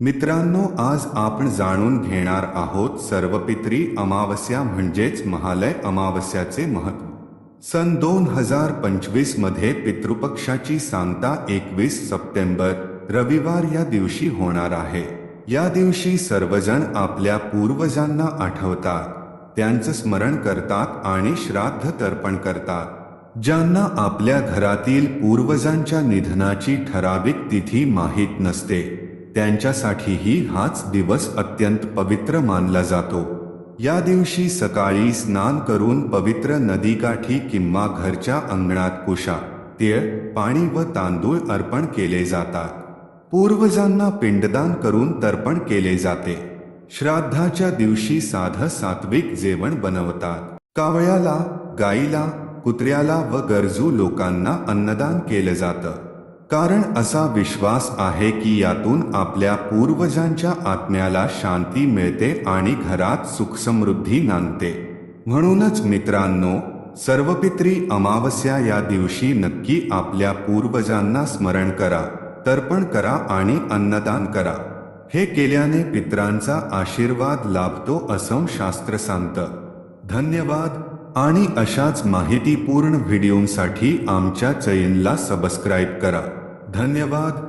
मित्रांनो आज आपण जाणून घेणार आहोत सर्वपित्री अमावस्या म्हणजेच महालय अमावस्याचे महत्त्व सन दोन हजार पंचवीसमध्ये पितृपक्षाची सांगता एकवीस सप्टेंबर रविवार या दिवशी होणार आहे. या दिवशी सर्वजण आपल्या पूर्वजांना आठवतात. त्यांचं स्मरण करतात आणि श्राद्ध तर्पण करतात. ज्यांना आपल्या घरातील पूर्वजांच्या निधनाची ठराविक तिथी माहीत नसते त्यांच्यासाठीही हाच दिवस अत्यंत पवित्र मानला जातो. या दिवशी सकाळी स्नान करून पवित्र नदीकाठी किंवा घरच्या अंगणात कुशा तीळ पाणी व तांदूळ अर्पण केले जातात. पूर्वजांना पिंडदान करून तर्पण केले जाते. श्राद्धाच्या दिवशी साध सात्विक जेवण बनवतात. कावळ्याला गाईला कुत्र्याला व गरजू लोकांना अन्नदान केलं जातं. कारण असा विश्वास आहे की यातून आपल्या पूर्वजांच्या आत्म्याला शांती मिळते आणि घरात सुखसमृद्धी नांदते. म्हणूनच मित्रांनो सर्वपित्री अमावस्या या दिवशी नक्की आपल्या पूर्वजांना स्मरण करा तर्पण करा आणि अन्नदान करा. हे केल्याने पित्रांचा आशीर्वाद लाभतो असं शास्त्र सांगतं. धन्यवाद आणि अशाच माहितीपूर्ण व्हिडिओंसाठी आमच्या चैनला सबस्क्राईब करा. धन्यवाद.